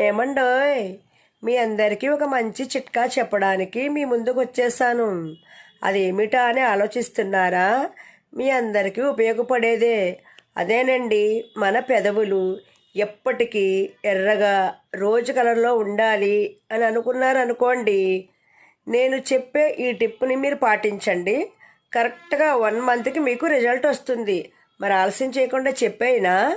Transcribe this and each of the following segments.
ఏమండోయ్? మీ అందరికీ ఒక మంచి చిట్కా చెప్పడానికి మీ ముందుకు వచ్చేసాను అది అని ఆలోచిస్తున్నారా? మీ అందరికీ ఉపయోగపడేదే. అదేనండి మన పెదవులు ఎప్పటికీ ఎర్రగా రోజు కలర్లో ఉండాలి అని అనుకున్నారనుకోండి. నేను చెప్పే ఈ టిప్ని మీరు పాటించండి. కరెక్ట్గా వన్ మంత్కి మీకు రిజల్ట్ వస్తుంది. మరి ఆలస్యం చేయకుండా చెప్పేయినా?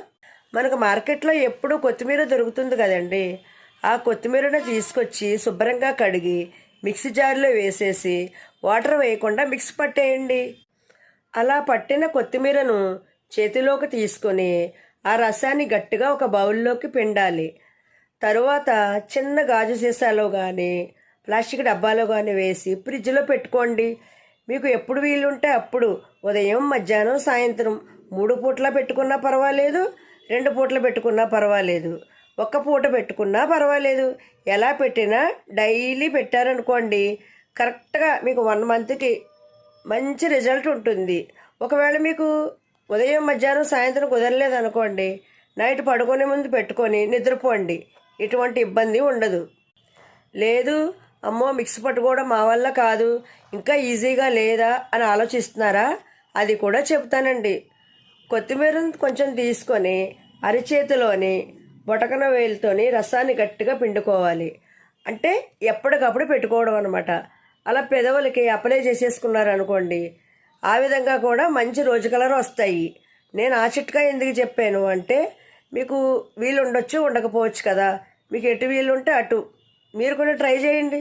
మనకు మార్కెట్లో ఎప్పుడూ కొత్తిమీర దొరుకుతుంది కదండి. ఆ కొత్తిమీరను తీసుకొచ్చి శుభ్రంగా కడిగి మిక్సీ జార్లో వేసేసి వాటర్ వేయకుండా మిక్స్ పట్టేయండి. అలా పట్టిన కొత్తిమీరను చేతిలోకి తీసుకొని ఆ రసాన్ని గట్టిగా ఒక బౌల్లోకి పిండాలి. తరువాత చిన్న గాజు సీసాలో కానీ ప్లాస్టిక్ డబ్బాలో కానీ వేసి ఫ్రిడ్జ్లో పెట్టుకోండి. మీకు ఎప్పుడు వీలుంటే అప్పుడు ఉదయం మధ్యాహ్నం సాయంత్రం మూడు పూట్ల పెట్టుకున్నా పర్వాలేదు. రెండు పూటలు పెట్టుకున్నా పర్వాలేదు. ఒక్క పూట పెట్టుకున్నా పర్వాలేదు. ఎలా పెట్టినా డైలీ పెట్టారనుకోండి కరెక్ట్గా మీకు వన్ మంత్కి మంచి రిజల్ట్ ఉంటుంది. ఒకవేళ మీకు ఉదయం మధ్యాహ్నం సాయంత్రం కుదరలేదు అనుకోండి నైట్ పడుకునే ముందు పెట్టుకొని నిద్రపోండి. ఎటువంటి ఇబ్బంది ఉండదు. లేదు అమ్మో మిక్స్ పట్టుకోవడం మా వల్ల కాదు ఇంకా ఈజీగా లేదా అని ఆలోచిస్తున్నారా? అది కూడా చెప్తానండి. కొత్తిమీరను కొంచెం తీసుకొని అరిచేతిలోని బొటకన వేలుతోని రసాన్ని గట్టిగా పిండుకోవాలి. అంటే ఎప్పటికప్పుడు పెట్టుకోవడం అనమాట అలా పెదవులకి అప్లై చేసేసుకున్నారనుకోండి ఆ విధంగా కూడా మంచి రోజు కలర్ వస్తాయి. నేను ఆ చిట్కా ఎందుకు చెప్పాను అంటే మీకు వీలు ఉండొచ్చు ఉండకపోవచ్చు కదా. మీకు ఎటు వీలు ఉంటే అటు. మీరు కూడా ట్రై చేయండి.